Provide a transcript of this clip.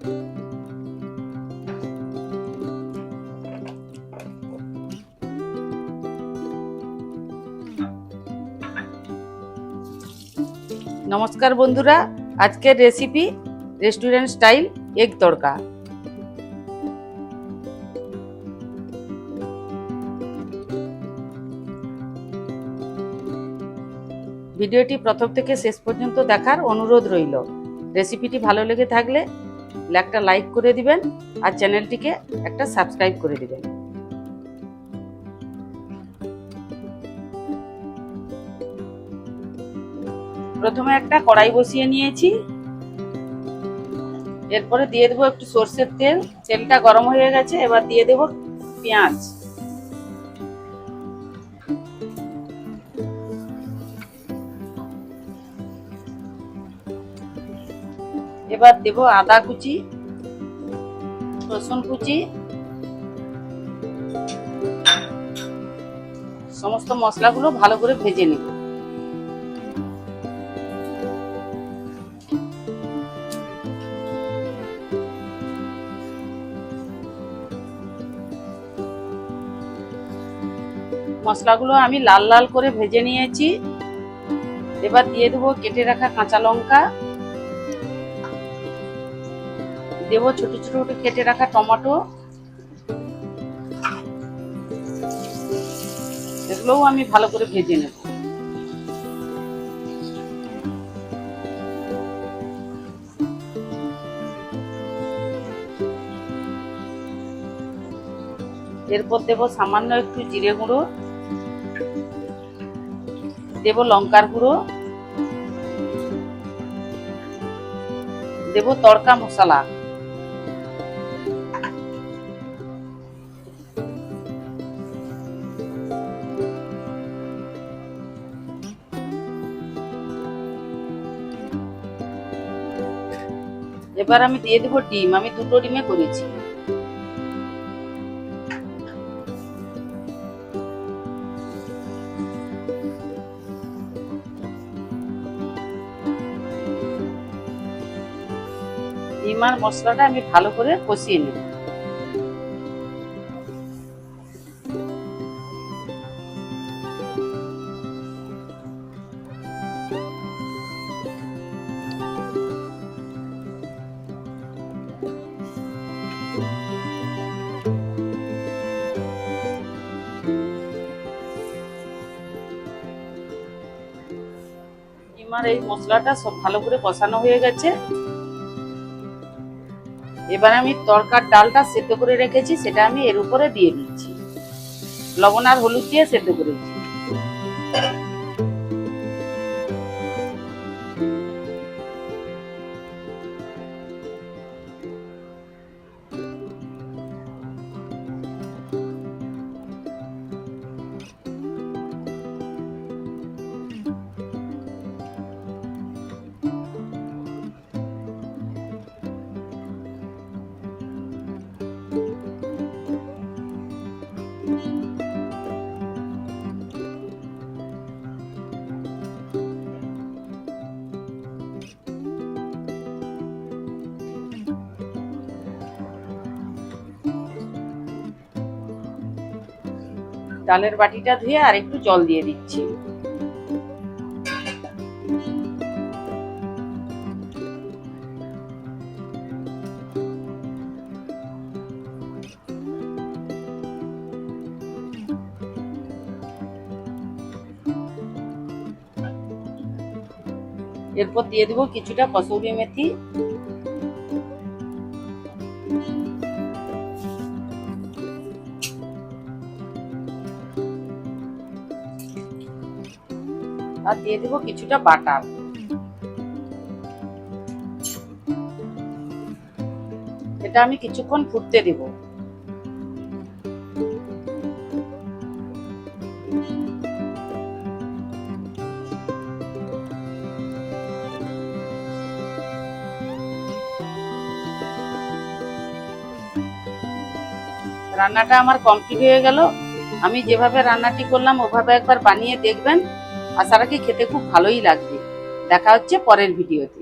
নমস্কার বন্ধুরা, আজকের recipe restaurant style egg tadka. ভিডিওটি প্রথম থেকে শেষ পর্যন্ত দেখার অনুরোধ রইল। রেসিপিটি ভালো লেগে থাকলে একটা লাইক করে দিবেন আর চ্যানেলটিকে একটা সাবস্ক্রাইব করে দিবেন। প্রথমে একটা কড়াই বসিয়ে নিয়েছি। এরপরে দিয়ে দেবো একটু সর্ষের তেল। তেলটা গরম হয়ে গেছে, এবার দিয়ে দেবো পেঁয়াজ। এবার দেব আদা কুচি, রসুন কুচি, সমস্ত মশলাগুলো ভালো করে ভেজে নেব। মশলাগুলো আমি লাল লাল করে ভেজে নিয়েছি। এবার দিয়ে দেবো কেটে রাখা কাঁচা লঙ্কা। দেবো, ছোট ছোট কেটে রাখা টমেটো। এগুলোও আমি ভালো করে ভেজে নেব। এরপর দেবো সামান্য একটু জিরে গুঁড়ো। দেব লঙ্কার গুঁড়ো। দেব তড়কা মশলা। এবার আমি দিয়ে দেবো ডিম, আমি দুটো ডিমে করেছি। ডিম আর মশলাটা আমি ভালো করে কষিয়ে নেব। ডিম আর এই মশলাটা সব ভালো করে কষানো হয়ে গেছে। এবার আমি তরকার ডালটা সেদ্ধ করে রেখেছি, সেটা আমি এর উপরে দিয়ে দিচ্ছি। লবণ আর হলুদ দিয়ে সেদ্ধ করেছি। ডালের বাটিটা ধুয়ে আর একটু জল দিয়ে দিচ্ছি। এরপর দিয়ে দেবো কিছুটা কসৌরি মেথি। আর দিয়ে দেবো কিছুটা বাটার এটা আমি কিছুক্ষণ ফুটতে দেব। রান্নাটা আমার কমপ্লিট হয়ে গেল। আমি যেভাবে রান্নাটি করলাম, ওভাবে একবার বানিয়ে দেখবেন। আশা রাখি খেতে খুব ভালোই লাগবে। দেখা হচ্ছে পরের ভিডিওতে।